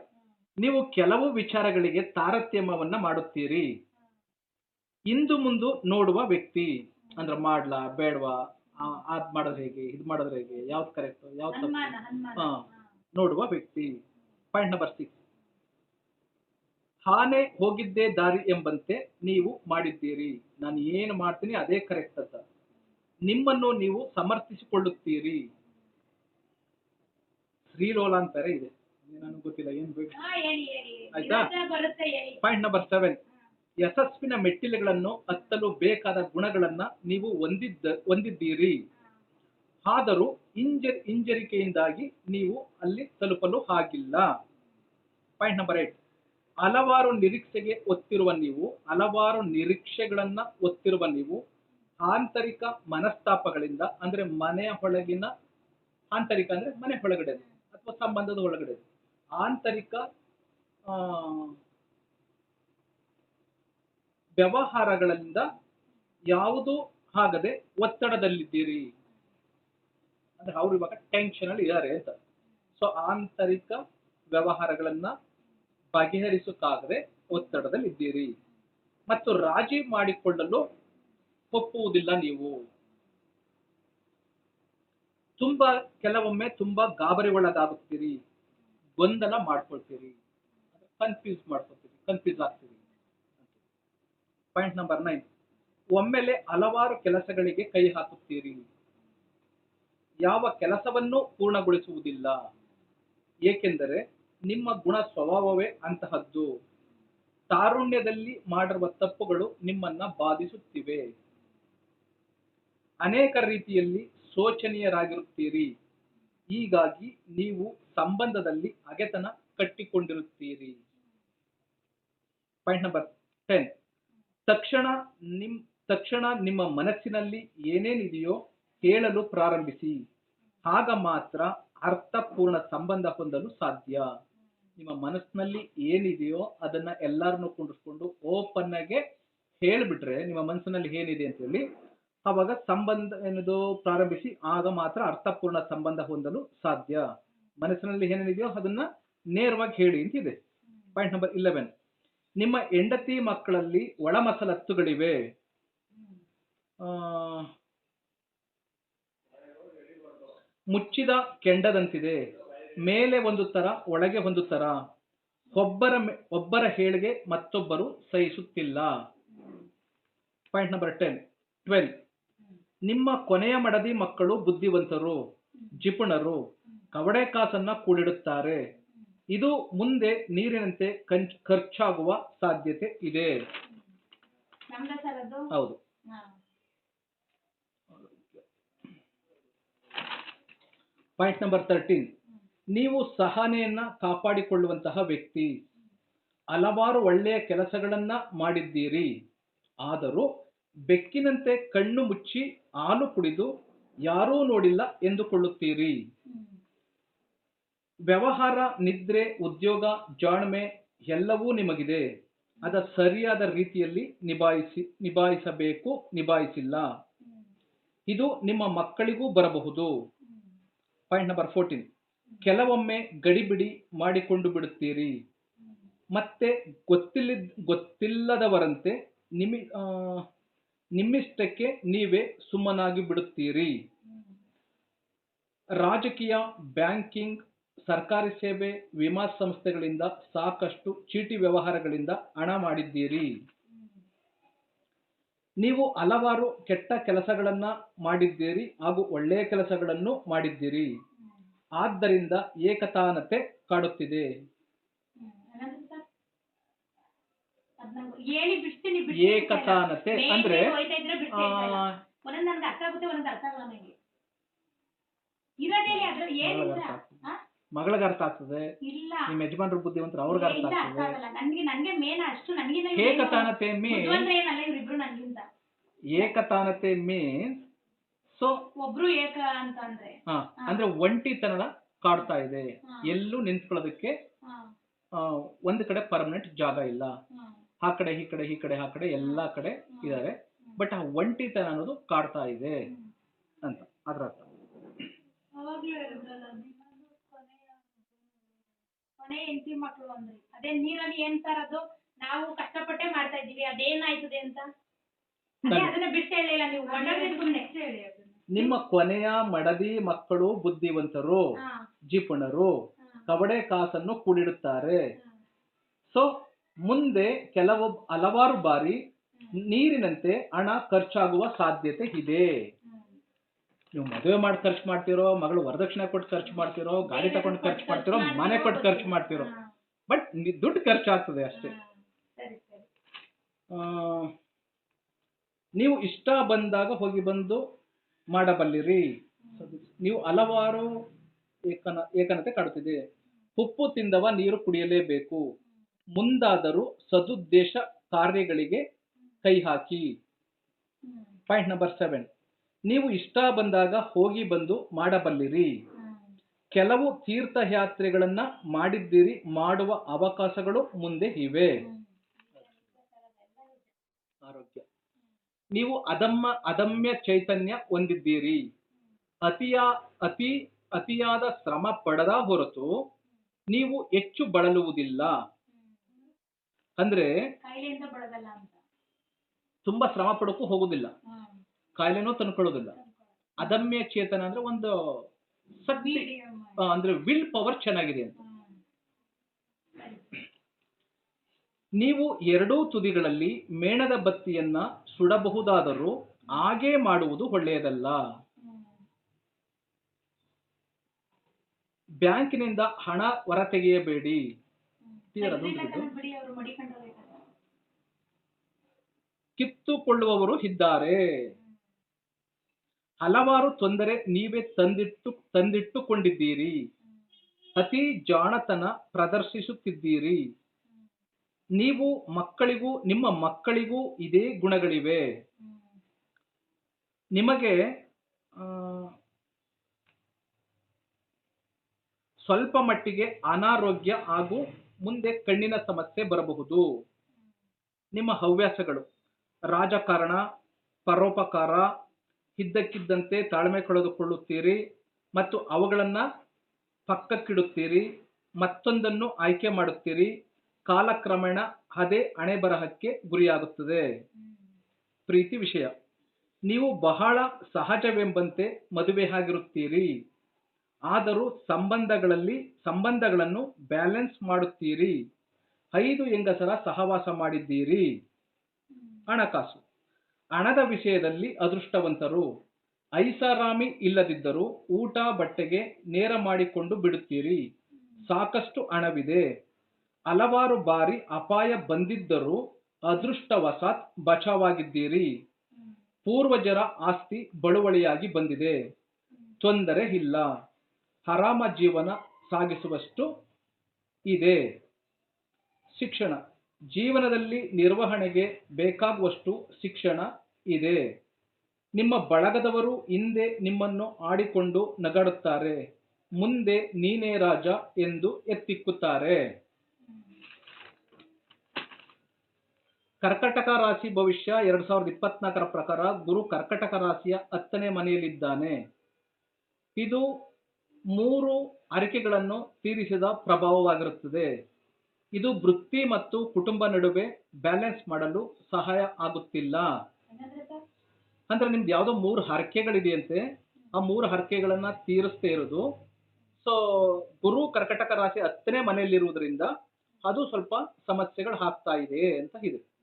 ನೀವು ಕೆಲವು ವಿಚಾರಗಳಿಗೆ ತಾರತಮ್ಯವನ್ನ ಮಾಡುತ್ತೀರಿ. ಇಂದು ಮುಂದು ನೋಡುವ ವ್ಯಕ್ತಿ. ಅಂದ್ರೆ ಮಾಡ್ಲಾ ಬೇಡವಾ ಅದ್ ಮಾಡೋದು ಹೇಗೆ ಇದು ಮಾಡೋದ್ರ ಹೇಗೆ ಯಾವ್ದು ಕರೆಕ್ಟ್ ಯಾವ್ದು ತಪ್ಪು? ಹನುಮಾನ ಹನುಮಾನ. ಹಾ. ನೋಡುವ ವ್ಯಕ್ತಿ. ಪಾಯಿಂಟ್ ನಂಬರ್ ಸಿಕ್ಸ್ ಹಾನೆ ಹೋಗಿದ್ದೇ ದಾರಿ ಎಂಬಂತೆ ನೀವು ಮಾಡಿದ್ದೀರಿ. ನಾನು ಏನು ಮಾಡ್ತೀನಿ ಅದೇ ಕರೆಕ್ಟ್ ಅಂತ. ನಿಮ್ಮನ್ನು ನೀವು ಸಮರ್ಥಿಸಿಕೊಳ್ಳುತ್ತೀರಿ. ಶ್ರೀರೋಲ ಅಂತಾರೆ ಇದೆ. ನನಗೆ ಗೊತ್ತಿಲ್ಲ ಏನ್ ಬೇಕು? ಆಯ್ತಾ? ಪಾಯಿಂಟ್ ನಂಬರ್ ಸೆವೆನ್ ಯಶಸ್ವಿನ ಮೆಟ್ಟಿಲುಗಳನ್ನು ಹತ್ತಲು ಬೇಕಾದ ಗುಣಗಳನ್ನ ನೀವು ಹೊಂದಿದ್ದ ಹೊಂದಿದ್ದೀರಿ. ಆದರೂ ಹಿಂಜ ಹಿಂಜರಿಕೆಯಿಂದಾಗಿ ನೀವು ಅಲ್ಲಿ ತಲುಪಲು ಆಗಿಲ್ಲ. ಪಾಯಿಂಟ್ ನಂಬರ್ ಏಟ್ ಹಲವಾರು ನಿರೀಕ್ಷೆಗೆ ಒತ್ತಿರುವ ನೀವು ಹಲವಾರು ನಿರೀಕ್ಷೆಗಳನ್ನ ಒತ್ತಿರುವ ನೀವು ಆಂತರಿಕ ಮನಸ್ತಾಪಗಳಿಂದ ಅಂದ್ರೆ ಮನೆಯ ಒಳಗಿನ ಆಂತರಿಕ ಅಂದ್ರೆ ಮನೆ ಒಳಗಡೆ ಅಥವಾ ಸಂಬಂಧದ ಒಳಗಡೆ ಆಂತರಿಕ ಆ, ವ್ಯವಹಾರಗಳಿಂದ ಯಾವುದೂ ಆಗದೆ ಒತ್ತಡದಲ್ಲಿದ್ದೀರಿ? ಅಂದ್ರೆ ಅವ್ರು ಇವಾಗ ಟೆನ್ಷನ್ ಅಲ್ಲಿ ಇದ್ದಾರೆ ಅಂತ. ಸೊ ಆಂತರಿಕ ವ್ಯವಹಾರಗಳನ್ನ ಬಗೆಹರಿಸಕ್ಕಾಗದೆ ಒತ್ತಡದಲ್ಲಿದ್ದೀರಿ. ಮತ್ತು ರಾಜಿ ಮಾಡಿಕೊಳ್ಳಲು ಒಪ್ಪುವುದಿಲ್ಲ ನೀವು. ತುಂಬಾ, ಕೆಲವೊಮ್ಮೆ ತುಂಬಾ ಗಾಬರಿ ಒಳಗಾಗುತ್ತೀರಿ ಗೊಂದಲ ಮಾಡ್ಕೊಳ್ತೀರಿ. ಕನ್ಫ್ಯೂಸ್ ಮಾಡ್ಕೊಳ್ತೀರಿ. ಕನ್ಫ್ಯೂಸ್ ಆಗ್ತೀರಿ. ಪಾಯಿಂಟ್ ನಂಬರ್ ನೈನ್ ಒಮ್ಮೆಲೆ ಹಲವಾರು ಕೆಲಸಗಳಿಗೆ ಕೈ ಹಾಕುತ್ತೀರಿ. ಯಾವ ಕೆಲಸವನ್ನು ಪೂರ್ಣಗೊಳಿಸುವುದಿಲ್ಲ. ಏಕೆಂದರೆ ನಿಮ್ಮ ಗುಣ ಸ್ವಭಾವವೇ ಅಂತಹದ್ದು. ತಾರುಣ್ಯದಲ್ಲಿ ಮಾಡಿರುವ ತಪ್ಪುಗಳು ನಿಮ್ಮನ್ನ ಬಾಧಿಸುತ್ತಿವೆ. ಅನೇಕ ರೀತಿಯಲ್ಲಿ ಶೋಚನೀಯರಾಗಿರುತ್ತೀರಿ. ಹೀಗಾಗಿ ನೀವು ಸಂಬಂಧದಲ್ಲಿ ಅಗೆತನ ಕಟ್ಟಿಕೊಂಡಿರುತ್ತೀರಿ. ಪಾಯಿಂಟ್ ನಂಬರ್ ಟೆನ್ ತಕ್ಷಣ ನಿಮ್, ತಕ್ಷಣ ನಿಮ್ಮ ಮನಸ್ಸಿನಲ್ಲಿ ಏನೇನಿದೆಯೋ ಹೇಳಲು ಪ್ರಾರಂಭಿಸಿ. ಆಗ ಮಾತ್ರ ಅರ್ಥಪೂರ್ಣ ಸಂಬಂಧ ಹೊಂದಲು ಸಾಧ್ಯ. ನಿಮ್ಮ ಮನಸ್ಸಿನಲ್ಲಿ ಏನಿದೆಯೋ ಅದನ್ನ ಎಲ್ಲರನ್ನು ಕುಂಡಿಸ್ಕೊಂಡು ಓಪನ್ ಆಗಿ ಹೇಳ್ಬಿಟ್ರೆ ನಿಮ್ಮ ಮನಸ್ಸಿನಲ್ಲಿ ಏನಿದೆ ಅಂತ ಹೇಳಿ, ಅವಾಗ ಸಂಬಂಧ ಏನದು ಪ್ರಾರಂಭಿಸಿ ಆಗ ಮಾತ್ರ ಅರ್ಥಪೂರ್ಣ ಸಂಬಂಧ ಹೊಂದಲು ಸಾಧ್ಯ. ಮನಸ್ಸಿನಲ್ಲಿ ಏನೇನಿದೆಯೋ ಅದನ್ನ ನೇರವಾಗಿ ಹೇಳಿ ಅಂತಿದೆ ಪಾಯಿಂಟ್ ನಂಬರ್ ಇಲೆವೆನ್ ನಿಮ್ಮ ಹೆಂಡತಿ ಮಕ್ಕಳಲ್ಲಿ ಒಳಮಸಲತ್ತುಗಳಿವೆ. ಮುಚ್ಚಿದ ಕೆಂಡದಂತಿದೆ. ಮೇಲೆ ಒಂದು ತರ, ಒಳಗೆ ಒಂದು ತರ. ಒಬ್ಬರ ಒಬ್ಬರ ಹೇಳಿಗೆ ಮತ್ತೊಬ್ಬರು ಸಹಿಸುತ್ತಿಲ್ಲ. ಪಾಯಿಂಟ್ ನಂಬರ್ ಟೆನ್ ಟ್ವೆಲ್ ನಿಮ್ಮ ಕೊನೆಯ ಮಡದಿ ಮಕ್ಕಳು ಬುದ್ಧಿವಂತರು, ಜಿಪುಣರು, ಕವಡೆ ಕಾಸನ್ನ ಕೂಡಿಡುತ್ತಾರೆ. ಇದು ಮುಂದೆ ನೀರಿನಂತೆ ಖರ್ಚಾಗುವ ಸಾಧ್ಯತೆ ಇದೆ. ಹೌದು. ಪಾಯಿಂಟ್ ನಂಬರ್ ತರ್ಟೀನ್ ನೀವು ಸಹನೆಯನ್ನ ಕಾಪಾಡಿಕೊಳ್ಳುವಂತಹ ವ್ಯಕ್ತಿ. ಹಲವಾರು ಒಳ್ಳೆಯ ಕೆಲಸಗಳನ್ನ ಮಾಡಿದ್ದೀರಿ. ಆದರೂ ಬೆಕ್ಕಿನಂತೆ ಕಣ್ಣು ಮುಚ್ಚಿ ಹಾಲು ಕುಡಿದು ಯಾರೂ ನೋಡಿಲ್ಲ ಎಂದುಕೊಳ್ಳುತ್ತೀರಿ. ವ್ಯವಹಾರ, ನಿದ್ರೆ, ಉದ್ಯೋಗ, ಜಾಣ್ಮೆ ಎಲ್ಲವೂ ನಿಮಗಿದೆ. ಅದ ಸರಿಯಾದ ರೀತಿಯಲ್ಲಿ ನಿಭಾಯಿಸಿ, ನಿಭಾಯಿಸಬೇಕು, ನಿಭಾಯಿಸಿಲ್ಲ. ಇದು ನಿಮ್ಮ ಮಕ್ಕಳಿಗೂ ಬರಬಹುದು. ಪಾಯಿಂಟ್ ನಂಬರ್ ಫೋರ್ಟೀನ್ ಕೆಲವೊಮ್ಮೆ ಗಡಿಬಿಡಿ ಮಾಡಿಕೊಂಡು ಬಿಡುತ್ತೀರಿ. ಮತ್ತೆ ಗೊತ್ತಿಲ್ಲ ಗೊತ್ತಿಲ್ಲದವರಂತೆ ನಿಮಿ ನಿಮ್ಮಿಷ್ಟಕ್ಕೆ ನೀವೇ ಸುಮ್ಮನಾಗಿ ಬಿಡುತ್ತೀರಿ. ರಾಜಕೀಯ, ಬ್ಯಾಂಕಿಂಗ್ ಸರ್ಕಾರಿ ಸೇವೆ ವಿಮಾ ಸಂಸ್ಥೆಗಳಿಂದ ಸಾಕಷ್ಟು ಚೀಟಿ ವ್ಯವಹಾರಗಳಿಂದ ಹಣ ಮಾಡಿದ್ದೀರಿ. ನೀವು ಹಲವಾರು ಕೆಟ್ಟ ಕೆಲಸಗಳನ್ನ ಮಾಡಿದ್ದೀರಿ ಹಾಗೂ ಒಳ್ಳೆಯ ಕೆಲಸಗಳನ್ನು ಮಾಡಿದ್ದೀರಿ. ಆದ್ದರಿಂದ ಏಕತಾನತೆ ಕಾಡುತ್ತಿದೆ. ಏಕತಾನತೆ ಅಂದ್ರೆ ಅರ್ಥ ಆಗುತ್ತೆ ಮಗಳಿಗೆ ಅರ್ಥ ಆಗ್ತದೆ. ಇಲ್ಲ. ನಿಮ್ಮ ಯಜಮಾನ್ರ ಬುದ್ಧಿವಂತರು ಅವ್ರಿಗೆ ಅರ್ಥ ಇಲ್ಲ ಅರ್ಥ ಆಗ್ತದೆ. ಆಗಲ್ಲ. ನನ್ಗೆ ನನ್ಗೆ ಮೇನ್ ಅಷ್ಟು ನನಗಿಂತ ಏಕತಾನತೆ ಮೀನ್ಸ್ ಬುದ್ಧಿವಂತರು ಏನಲ್ಲ ಇವ್ರಿಬ್ರು ನನ್ಗಿಂತ. ಏಕತಾನತೆ ಮೀನ್ಸ್ ಸೊ ಒಬ್ರು ಏಕ ಅಂತ ಅಂದ್ರೆ? ಹಾ ಅಂದ್ರೆ ಒಂಟಿತನ ಕಾಡ್ತಾ ಇದೆ. ಹಾ. ಎಲ್ಲೂ ನಿಂತ್ಕೊಳ್ಳೋದಕ್ಕೆ ಒಂದ್ ಆ, ಒಂದು ಕಡೆ ಪರ್ಮನೆಂಟ್ ಜಾಗ ಇಲ್ಲ. ಹಾ, ಆ ಕಡೆ ಈ ಕಡೆ ಈ ಕಡೆ ಆ ಕಡೆ ಎಲ್ಲಾ ಕಡೆ ಇದಾರೆ ಬಟ್ ಆ ಒಂಟಿತನ ಅನ್ನೋದು ಕಾಡ್ತಾ ಇದೆ ಅಂತ. ಅದ್ರ ಅರ್ಥ ಅವಾಗ್ಲೂ ಹೇಳಿದ್ರಲ್ಲ ನಿಮ್ಮದು ಕೊನೆಯ ಕೊನೆ ಹೆಂಡತಿ ಮಕ್ಕಳು ಅಂದ್ರಿ. ಅದೇ ನೀರಲ್ಲಿ ಏನ್ ಸರ್ ಅದು? ನಾವು ಕಷ್ಟಪಟ್ಟೆ ಮಾಡ್ತಾ ಇದ್ದೀವಿ. ಅದೇನಾಯ್ತದೆ ಅಂತ? ಅದೇ. ಅದನ್ನ ಬಿಟ್ಟು ಹೇಳಿಲ್ಲ ನೀವು. ಒಳ್ಳೆ ಸುಮ್ನೆ ಹೇಳಿ ನಿಮ್ಮ ಕೊನೆಯ ಮಡದಿ ಮಕ್ಕಳು ಬುದ್ಧಿವಂತರು ಜೀಪಣರು ಕವಡೆ ಕಾಸನ್ನು ಕೂಡಿಡುತ್ತಾರೆ. ಸೊ ಮುಂದೆ ಕೆಲವು ಹಲವಾರು ಬಾರಿ ನೀರಿನಂತೆ ಹಣ ಖರ್ಚಾಗುವ ಸಾಧ್ಯತೆ ಇದೆ. ನೀವು ಮದುವೆ ಮಾಡಿ ಖರ್ಚು ಮಾಡ್ತಿರೋ ಮಗಳು ವರದಕ್ಷಿಣೆ ಕೊಟ್ಟು ಖರ್ಚು ಮಾಡ್ತಿರೋ ಗಾಡಿ ತಗೊಂಡು ಖರ್ಚು ಮಾಡ್ತಿರೋ ಮನೆ ಕೊಟ್ಟು ಖರ್ಚು ಮಾಡ್ತಿರೋ. ಬಟ್ ದುಡ್ಡು ಖರ್ಚಾಗ್ತದೆ ಅಷ್ಟೇ. ಹಾ, ಸರಿ ಸರಿ. ಆ, ನೀವು ಇಷ್ಟ ಬಂದಾಗ ಹೋಗಿ ಬಂದು ಮಾಡಬಲ್ಲಿರಿ. ನೀವು ಹಲವಾರು ಏಕನ ಏಕನತೆ ಕಾಡುತ್ತಿದೆ. ಉಪ್ಪು ತಿಂದವ ನೀರು ಕುಡಿಯಲೇಬೇಕು. ಮುಂದಾದರೂ ಸದುದ್ದೇಶ ಕಾರ್ಯಗಳಿಗೆ ಕೈ ಹಾಕಿ. ಪಾಯಿಂಟ್ ನಂಬರ್ ಸೆವೆನ್ ನೀವು ಇಷ್ಟ ಬಂದಾಗ ಹೋಗಿ ಬಂದು ಮಾಡಬಲ್ಲಿರಿ. ಕೆಲವು ತೀರ್ಥಯಾತ್ರೆಗಳನ್ನ ಮಾಡಿದ್ದೀರಿ ಮಾಡುವ ಅವಕಾಶಗಳು ಮುಂದೆ ಇವೆ. ಆರೋಗ್ಯ. ನೀವು ಅದಮ್ಮ ಅದಮ್ಯ ಚೈತನ್ಯ ಹೊಂದಿದ್ದೀರಿ. ಅತಿಯ ಅತಿ ಅತಿಯಾದ ಶ್ರಮ ಪಡದ ಹೊರತು ನೀವು ಹೆಚ್ಚು ಬಳಲುವುದಿಲ್ಲ. ಅಂದ್ರೆ ತುಂಬಾ ಶ್ರಮ ಪಡಕ್ಕೂ ಹೋಗುದಿಲ್ಲ. ಕಾಯಿಲೆನೂ ತಂದ್ಕೊಳ್ಳೋದಿಲ್ಲ. ಅದಮ್ಯ ಚೇತನ ಅಂದ್ರೆ ಒಂದು ಶಕ್ತಿ ಅಂದ್ರೆ ವಿಲ್ ಪವರ್ ಚೆನ್ನಾಗಿದೆ ಅಂತ. ನೀವು ಎರಡೂ ತುದಿಗಳಲ್ಲಿ ಮೇಣದ ಬತ್ತಿಯನ್ನ ಸುಡಬಹುದಾದರೂ ಹಾಗೆ ಮಾಡುವುದು ಒಳ್ಳೆಯದಲ್ಲ. ಬ್ಯಾಂಕಿನಿಂದ ಹಣ ಹೊರ ತೆಗೆಯಬೇಡಿ. ಕಿತ್ತುಕೊಳ್ಳುವವರು ದುಡ್ಡು ತೆಗ್ದಿಲ್ಲ ಬಿಟ್ಟು. ಕಣ್ ಬಿಡಿ ಅವ್ರು ಮಡಿಕೊಂಡವ್ರೆ ಕಣ್. ಕಿತ್ತುಕೊಳ್ಳುವವರು ಇದ್ದಾರೆ ಹಲವಾರು ತೊಂದರೆ ನೀವೇ ತಂದಿಟ್ಟು, ತಂದಿಟ್ಟುಕೊಂಡಿದ್ದೀರಿ. ಅತಿ ಜಾಣತನ ಪ್ರದರ್ಶಿಸುತ್ತಿದ್ದೀರಿ. ನೀವು ಮಕ್ಕಳಿಗೂ, ನಿಮ್ಮ ಮಕ್ಕಳಿಗೂ ಇದೇ ಗುಣಗಳಿವೆ. ನಿಮಗೆ ಸ್ವಲ್ಪ ಮಟ್ಟಿಗೆ ಅನಾರೋಗ್ಯ ಹಾಗೂ ಮುಂದೆ ಕಣ್ಣಿನ ಸಮಸ್ಯೆ ಬರಬಹುದು. ನಿಮ್ಮ ಹವ್ಯಾಸಗಳು, ರಾಜಕಾರಣ, ಪರೋಪಕಾರ ಇದ್ದಕ್ಕಿದ್ದಂತೆ ತಾಳ್ಮೆ ಕಳೆದುಕೊಳ್ಳುತ್ತೀರಿ ಮತ್ತು ಅವುಗಳನ್ನು ಪಕ್ಕಕ್ಕಿಡುತ್ತೀರಿ, ಮತ್ತೊಂದನ್ನು ಆಯ್ಕೆ ಮಾಡುತ್ತೀರಿ. ಕಾಲಕ್ರಮೇಣ ಅದೇ ಹಣೆ ಬರಹಕ್ಕೆ ಗುರಿಯಾಗುತ್ತದೆ. ಪ್ರೀತಿ ವಿಷಯ. ನೀವು ಬಹಳ ಸಹಜವೆಂಬಂತೆ ಮದುವೆ ಆಗಿರುತ್ತೀರಿ. ಆದರೂ ಸಂಬಂಧಗಳಲ್ಲಿ ಸಂಬಂಧಗಳನ್ನು ಬ್ಯಾಲೆನ್ಸ್ ಮಾಡುತ್ತೀರಿ. ಐದು ಹೆಂಗಸರ ಸಹವಾಸ ಮಾಡಿದ್ದೀರಿ. ಹಣಕಾಸು. ಹಣದ ವಿಷಯದಲ್ಲಿ ಅದೃಷ್ಟವಂತರು. ಐಷಾರಾಮಿ ಇಲ್ಲದಿದ್ದರೂ ಊಟ ಬಟ್ಟೆಗೆ ನೇರ ಮಾಡಿಕೊಂಡು ಬಿಡುತ್ತೀರಿ. ಸಾಕಷ್ಟು ಹಣವಿದೆ. ಹಲವಾರು ಬಾರಿ ಅಪಾಯ ಬಂದಿದ್ದರೂ ಅದೃಷ್ಟವಶಾತ್ ಬಚಾವಾಗಿದ್ದೀರಿ. ಪೂರ್ವಜರ ಆಸ್ತಿ ಬಳುವಳಿಯಾಗಿ ಬಂದಿದೆ. ತೊಂದರೆ ಇಲ್ಲ. ಹರಾಮ ಜೀವನ ಸಾಗಿಸುವಷ್ಟು ಇದೆ. ಶಿಕ್ಷಣ. ಜೀವನದಲ್ಲಿ ನಿರ್ವಹಣೆಗೆ ಬೇಕಾಗುವಷ್ಟು ಶಿಕ್ಷಣ ಇದೆ. ನಿಮ್ಮ ಬಳಗದವರು ಹಿಂದೆ ನಿಮ್ಮನ್ನು ಆಡಿಕೊಂಡು ನಗಾಡುತ್ತಾರೆ. ಮುಂದೆ ನೀನೇ ರಾಜ ಎಂದು ಎತ್ತಿಕ್ಕುತ್ತಾರೆ. ಕರ್ಕಟಕ ರಾಶಿ ಭವಿಷ್ಯ ಎರಡ್ ಸಾವಿರದ ಇಪ್ಪತ್ನಾಲ್ಕರ ಪ್ರಕಾರ ಗುರು ಕರ್ಕಟಕ ರಾಶಿಯ ಹತ್ತನೇ ಮನೆಯಲ್ಲಿದ್ದಾನೆ. ಇದು ಮೂರು ಅರಿಕೆಗಳನ್ನು ತೀರಿಸಿದ ಪ್ರಭಾವವಾಗಿರುತ್ತದೆ. ಇದು ವೃತ್ತಿ ಮತ್ತು ಕುಟುಂಬ ನಡುವೆ ಬ್ಯಾಲೆನ್ಸ್ ಮಾಡಲು ಸಹಾಯ ಆಗುತ್ತಿಲ್ಲ. ಅಂದ್ರೆ ನಿಮ್ದು ಯಾವುದೋ ಮೂರು ಹರಕೆಗಳಿದೆಯಂತೆ, ಆ ಮೂರು ಹರಕೆಗಳನ್ನ ತೀರಿಸ್ತಾ ಇರೋದು. ಸೊ ಗುರು ಕರ್ಕಟಕ ರಾಶಿ ಹತ್ತನೇ ಮನೆಯಲ್ಲಿರುವುದರಿಂದ ಅದು ಸ್ವಲ್ಪ ಸಮಸ್ಯೆಗಳು ಆಗ್ತಾ ಇದೆ ಅಂತ ಇದೆ.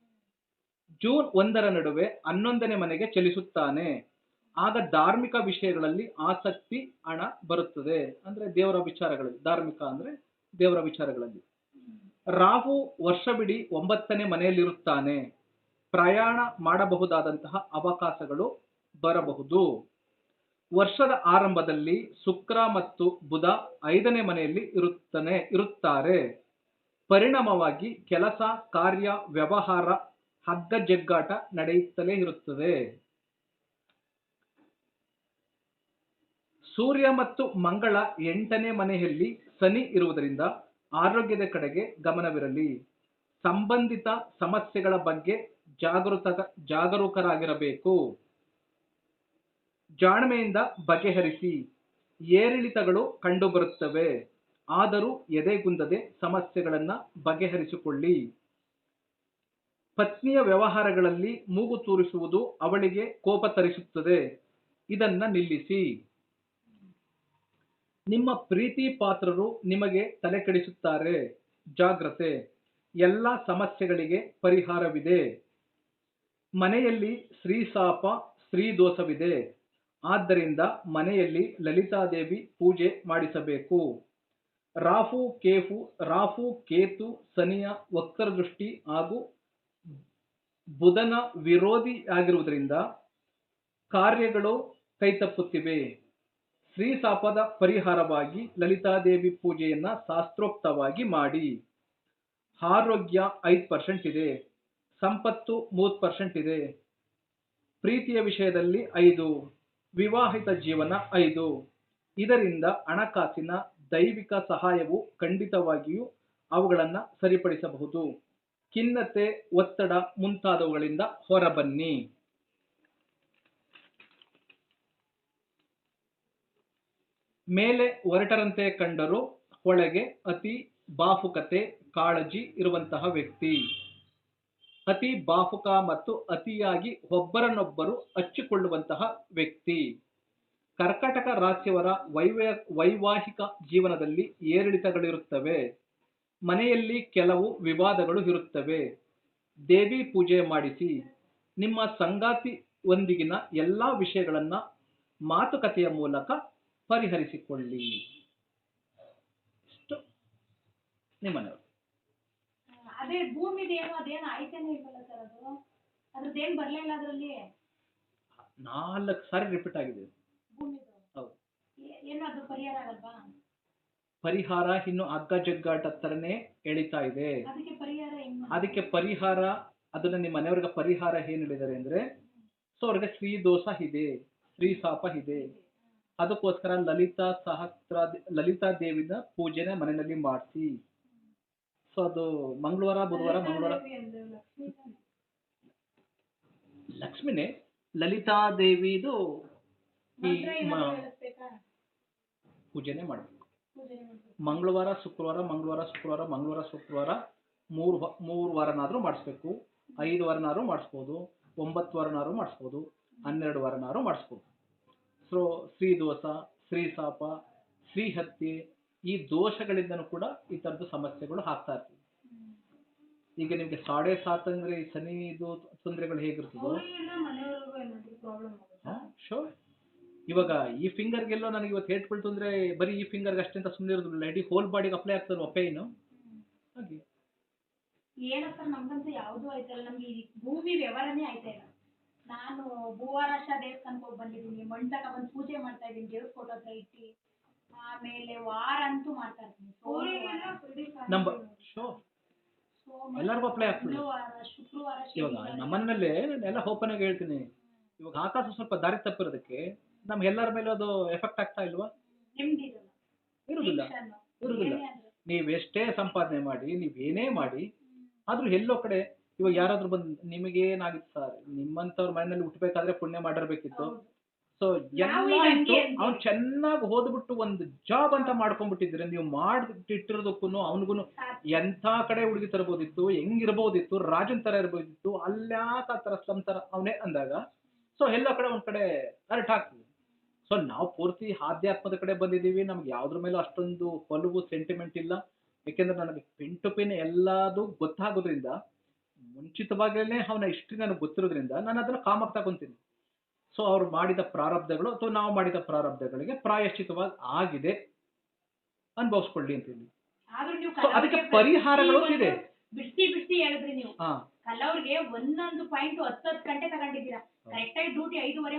ಜೂನ್ ಒಂದರ ನಡುವೆ ಹನ್ನೊಂದನೇ ಮನೆಗೆ ಚಲಿಸುತ್ತಾನೆ. ಆಗ ಧಾರ್ಮಿಕ ವಿಷಯಗಳಲ್ಲಿ ಆಸಕ್ತಿ ಹಣ ಬರುತ್ತದೆ. ಅಂದ್ರೆ ದೇವರ ವಿಚಾರಗಳಲ್ಲಿ, ಧಾರ್ಮಿಕ ಅಂದ್ರೆ ದೇವರ ವಿಚಾರಗಳಲ್ಲಿ. ರಾಹು ವರ್ಷವಿಡೀ ಒಂಬತ್ತನೇ ಮನೆಯಲ್ಲಿರುತ್ತಾನೆ. ಪ್ರಯಾಣ ಮಾಡಬಹುದಾದಂತಹ ಅವಕಾಶಗಳು ಬರಬಹುದು. ವರ್ಷದ ಆರಂಭದಲ್ಲಿ ಶುಕ್ರ ಮತ್ತು ಬುಧ ಐದನೇ ಮನೆಯಲ್ಲಿ ಇರುತ್ತಾನೆ, ಇರುತ್ತಾರೆ. ಪರಿಣಾಮವಾಗಿ ಕೆಲಸ, ಕಾರ್ಯ, ವ್ಯವಹಾರ, ಹಗ್ಗ ಜಗ್ಗಾಟ ನಡೆಯುತ್ತಲೇ ಇರುತ್ತದೆ. ಸೂರ್ಯ ಮತ್ತು ಮಂಗಳ ಎಂಟನೇ ಮನೆಯಲ್ಲಿ ಶನಿ ಇರುವುದರಿಂದ ಆರೋಗ್ಯದ ಕಡೆಗೆ ಗಮನವಿರಲಿ. ಸಂಬಂಧಿತ ಸಮಸ್ಯೆಗಳ ಬಗ್ಗೆ ಜಾಗೃತ ಜಾಗರೂಕರಾಗಿರಬೇಕು. ಜಾಣ್ಮೆಯಿಂದ ಬಗೆಹರಿಸಿ, ಏರಿಳಿತಗಳು ಕಂಡುಬರುತ್ತವೆ. ಆದರೂ ಎದೆಗುಂದದೆ ಸಮಸ್ಯೆಗಳನ್ನು ಬಗೆಹರಿಸಿಕೊಳ್ಳಿ. ಪತ್ನಿಯ ವ್ಯವಹಾರಗಳಲ್ಲಿ ಮೂಗು ತೂರಿಸುವುದು ಅವಳಿಗೆ ಕೋಪ ತರಿಸುತ್ತದೆ. ಇದನ್ನ ನಿಲ್ಲಿಸಿ. ನಿಮ್ಮ ಪ್ರೀತಿ ಪಾತ್ರರು ನಿಮಗೆ ತಲೆ ಕೆಡಿಸುತ್ತಾರೆ. ಜಾಗ್ರತೆ. ಎಲ್ಲ ಸಮಸ್ಯೆಗಳಿಗೆ ಪರಿಹಾರವಿದೆ. ಮನೆಯಲ್ಲಿ ಶ್ರೀಸಾಪ ಸ್ತ್ರೀ ದೋಷವಿದೆ. ಆದ್ದರಿಂದ ಮನೆಯಲ್ಲಿ ಲಲಿತಾದೇವಿ ಪೂಜೆ ಮಾಡಿಸಬೇಕು. ರಾಹು ಕೇಫು ರಾಹು ಕೇತು ಶನಿಯ ವಕ್ರದೃಷ್ಟಿ ಹಾಗೂ ಬುಧನ ವಿರೋಧಿಯಾಗಿರುವುದರಿಂದ ಕಾರ್ಯಗಳು ಕೈತಪ್ಪುತ್ತಿವೆ. ಶ್ರೀಸಾಪದ ಪರಿಹಾರವಾಗಿ ಲಲಿತಾದೇವಿ ಪೂಜೆಯನ್ನು ಶಾಸ್ತ್ರೋಕ್ತವಾಗಿ ಮಾಡಿ. ಆರೋಗ್ಯ ಐದು ಪರ್ಸೆಂಟ್ ಇದೆ. ಸಂಪತ್ತು ಮೂವತ್ತು ಪರ್ಸೆಂಟ್ ಇದೆ. ಪ್ರೀತಿಯ ವಿಷಯದಲ್ಲಿ ಐದು, ವಿವಾಹಿತ ಜೀವನ ಐದು. ಇದರಿಂದ ಹಣಕಾಸಿನ ದೈವಿಕ ಸಹಾಯವು ಖಂಡಿತವಾಗಿಯೂ ಅವುಗಳನ್ನು ಸರಿಪಡಿಸಬಹುದು. ಖಿನ್ನತೆ, ಒತ್ತಡ ಮುಂತಾದವುಗಳಿಂದ ಹೊರಬನ್ನಿ. ಮೇಲೆ ಹೊರಟರಂತೆ ಕಂಡರೂ ಒಳಗೆ ಅತಿ ಬಾಫುಕತೆ ಕಾಳಜಿ ಇರುವಂತಹ ವ್ಯಕ್ತಿ. ಅತಿ ಬಾಹುಕ ಮತ್ತು ಅತಿಯಾಗಿ ಒಬ್ಬರನ್ನೊಬ್ಬರು ಹಚ್ಚಿಕೊಳ್ಳುವಂತಹ ವ್ಯಕ್ತಿ. ಕರ್ಕಾಟಕ ರಾಶಿಯವರ ವೈವ ವೈವಾಹಿಕ ಜೀವನದಲ್ಲಿ ಏರಿಳಿತಗಳಿರುತ್ತವೆ. ಮನೆಯಲ್ಲಿ ಕೆಲವು ವಿವಾದಗಳು ಇರುತ್ತವೆ. ದೇವಿ ಪೂಜೆ ಮಾಡಿಸಿ, ನಿಮ್ಮ ಸಂಗಾತಿ ಒಂದಿಗಿನ ಎಲ್ಲಾ ವಿಷಯಗಳನ್ನ ಮಾತುಕತೆಯ ಮೂಲಕ ಪರಿಹರಿಸಿಕೊಳ್ಳಿ. ನಿಮ್ಮನೆಯವರು. ಅದೇ ಭೂಮಿದೇನು ಅದೇನು ಆಯ್ತೇನೆ ಇಲ್ವಲ್ಲ ಸರ್ ಅದು? ಅದ್ರದ್ದೇನು ಬರಲಿಲ್ಲ ಅದರಲ್ಲಿ? ನಾಲ್ಕು ಸಾರಿ ರಿಪೀಟ್ ಆಗಿದೆ. ಭೂಮಿದು? ಹೌದು. ಏನು ಅದು ಪರಿಹಾರ ಆಗಲ್ವಾ? ಪರಿಹಾರ ಇನ್ನು ಹಗ್ಗ ಜಗ್ಗಾಟ ಹತ್ರನೇ ಎಳಿತಾ ಇದೆ. ಅದಕ್ಕೆ ಪರಿಹಾರ ಏನು ಅದಕ್ಕೆ ಪರಿಹಾರ ಅದನ್ನ ನಿಮ್ಮ ಮನೆಯವ್ರಿಗೆ ಪರಿಹಾರ ಏನ್ ಹೇಳಿದ್ದಾರೆ ಅಂದ್ರೆ ಸೊ ಅವ್ರಿಗೆ ಶ್ರೀ ದೋಷ ಇದೆ ಶ್ರೀ ಶಾಪ ಇದೆ. ಅದಕ್ಕೋಸ್ಕರ ಲಲಿತಾ ಸಹಸ್ರ ಲಲಿತಾ ದೇವಿನ ಪೂಜೆನ ಮನೆಯಲ್ಲಿ ಮಾಡಿಸಿ. ಸೊ ಅದು ಮಂಗಳವಾರ ಬುಧವಾರ ಮಂಗಳವಾರ. ಲಕ್ಷ್ಮಿನೇ? ಲಲಿತಾ ದೇವಿದು ಈ ಪೂಜೆನೆ ಮಾಡಬೇಕು. ಮಂಗಳವಾರ ಶುಕ್ರವಾರ ಮಂಗಳವಾರ ಶುಕ್ರವಾರ ಮಂಗಳವಾರ ಶುಕ್ರವಾರ ಮೂರು ಮೂರು ವಾರನಾದ್ರೂ ಮಾಡಿಸ್ಬೇಕು. ಐದು ವಾರನಾದ್ರೂ ಮಾಡಿಸ್ಬೋದು. ಒಂಬತ್ತು ವಾರನಾದ್ರೂ ಮಾಡಿಸ್ಬೋದು. ಹನ್ನೆರಡು ವಾರನಾದ್ರೂ ಮಾಡಿಸ್ಬೋದು. ಸೊ ಶ್ರೀ ದೋಸ ಶ್ರೀ ಸಾಪ ಶ್ರೀ ಹತ್ಯೆ ಈ ದೋಷಗಳಿಂದನೂ ಕೂಡ ಈ ತರದ ಸಮಸ್ಯೆಗಳು ಆಗ್ತಾ ಇರ್ತದೆ ಈಗ ನಿಮ್ಗೆ ಸಾಡೆ ಸಾತ್ ಅಂದ್ರೆ ಈ ಶನಿ ಇದು ತೊಂದರೆಗಳು ಹೇಗಿರ್ತದೋ? ಶೋರ್ ಇವಾಗ ಈ ಫಿಂಗರ್ ಗೆಲ್ಲ ನನಗೆ ಇವತ್ತು ಹೇಟ್ ಬೀಳ್ತು ಅಂದ್ರೆ ಬರೀ ಈ ಫಿಂಗರ್ ಅಷ್ಟೇ ಅಂತ ಸುಮ್ಮನೆ ಇರೋದಿಲ್ಲ. ಇಡೀ ಹೋಲ್ ಬಾಡಿಗೆ ಅಪ್ಲೈ ಆಗ್ತದೆ ಪೇನ್ ಹಾಗೆ. ಏನಪ್ಪಾ ನಮ್ಗಂತೂ ಯಾವುದು ಆಯ್ತಾ ಇಲ್ಲ. ನಮ್ಗೆ ಈ ಭೂಮಿ ವ್ಯವಹಾರನೇ ಆಯ್ತಾ ಇಲ್ಲ. ನಾನು ಭೂವಾರಾಶ ದೇವಸ್ಥಾನಕ್ಕೆ ಹೋಗಿ ಬಂದಿದ್ದೀನಿ. ಮಣ್ಣು ತಗೊಂಡ್ಬಂದು ಪೂಜೆ ಮಾಡ್ತಾ ಇದ್ದೀನಿ ದೇವ್ರ ಫೋಟೋ ಹತ್ರ ಇಟ್ಟು. ಆಮೇಲೆ ವಾರ ಅಂತೂ ಮಾಡ್ತಾ ಇರ್ತೀನಿ ಸೋಮವಾರ, ನಂಬರ್ ಶೋ. ಎಲ್ಲರಿಗೂ apply ಆಗ್ತದೆ. ಮಂಗಳವಾರ ಶುಕ್ರವಾರ ಇವಾಗ ಶನಿವಾರ. ನಮ್ಮನೇಲೆ ಎಲ್ಲ ಓಪನ್ ಆಗಿ ಹೇಳ್ತೀನಿ. ಇವಾಗ ಆಕಾಶ ಸ್ವಲ್ಪ ದಾರಿ ತಪ್ಪಿರೋದಕ್ಕೆ ನಮ್ಗೆಲ್ಲರ ಮೇಲೆ ಅದು ಎಫೆಕ್ಟ್ ಆಗ್ತಾ ಇಲ್ವಾ? ಇರುದಿಲ್ಲ. Tension. ಇರುದಿಲ್ಲ. ಏನೇ ಆದ್ರೂ. ನೀವೆಷ್ಟೇ ಸಂಪಾದನೆ ಮಾಡಿ ನೀವೇನೇ ಮಾಡಿ ಆದ್ರೂ ಎಲ್ಲೋ ಕಡೆ ಇವಾಗ ಯಾರಾದ್ರೂ ಬಂದ್ ನಿಮಗೇನಾಗಿತ್ತು ಸರ್ ನಿಮ್ಮಂತವ್ರ ಮನೆಯಲ್ಲಿ ಹುಟ್ಟಬೇಕಾದ್ರೆ ಪುಣ್ಯ ಮಾಡಿರ್ಬೇಕಿತ್ತು. ಹೌದು. ಸೊ ಎಲ್ಲ ಇತ್ತು ಅವ್ನು ಚೆನ್ನಾಗಿ ಓದ್ಬಿಟ್ಟು ಒಂದು ಜಾಬ್ ಅಂತ ಮಾಡ್ಕೊಂಡ್ಬಿಟ್ಟಿದ್ರೆ ನೀವು ಮಾಡಿಟ್ಟಿರೋದಕ್ಕೂ ಅವನಿಗೂ. ಎಂಥ ಕಡೆ ಹುಡುಗಿ ತರಬಹುದಿತ್ತು ಹೆಂಗಿರ್ಬೋದಿತ್ತು ರಾಜನ್ ತರ ಇರ್ಬೋದಿತ್ತು ಅಲ್ಲಾಕ ತರ ಸ್ಲಮ್ ತರ ಅವನೇ ಅಂದಾಗ ಸೊ ಎಲ್ಲ ಕಡೆ ಒಂದ್ ಕಡೆ ಅರ್ಟ್ ಆಗ್ತದೆ. ಸೊ ನಾವು ಪೂರ್ತಿ ಆಧ್ಯಾತ್ಮದ ಕಡೆ ಬಂದಿದ್ದೀವಿ ನಮ್ಗೆ ಯಾವ್ದ್ರ ಮೇಲೆ ಅಷ್ಟೊಂದು ಒಲವು ಸೆಂಟಿಮೆಂಟ್ ಇಲ್ಲ. ಯಾಕೆಂದ್ರೆ ನನಗೆ ಪಿನ್ ಟು ಪಿನ್ ಎಲ್ಲಾದು ಗೊತ್ತಾಗೋದ್ರಿಂದ ಮುಂಚಿತವಾಗಲೇ ಅವನ ಇಷ್ಟ ನನಗೆ ಗೊತ್ತಿರೋದ್ರಿಂದ ನಾನು ಅದನ್ನ ಕಾಮಕ್ ತಗೊಂತೀನಿ. ಸೊ ಅವ್ರು ಮಾಡಿದ ಪ್ರಾರಬ್ಧಗಳು ಅಥವಾ ನಾವು ಮಾಡಿದ ಪ್ರಾರಬ್ಧಗಳಿಗೆ ಪ್ರಾಯಶ್ಚಿತವಾಗಿ ಆಗಿದೆ. ಅನುಭವಿಸ್ಕೊಳ್ಳಿ ಅಂತ ಹೇಳಿ. ಅದಕ್ಕೆ ಪರಿಹಾರಗಳು ಇದೆ. ಬಿಡ್ಸಿ ಬಿಡ್ಸಿ ಹೇಳಿದ್ರಿ ನೀವು. ಕಲ್ಲವ್ರಿಗೆ ಒಂದೊಂದು ಪಾಯಿಂಟ್ ಹತ್ತು ಹತ್ತು ಗಂಟೆ ತಗೊಂಡಿದ್ದೀರಾ. ಕರೆಕ್ಟಾಗಿ ಡ್ಯೂಟಿ ಐದುವರೆ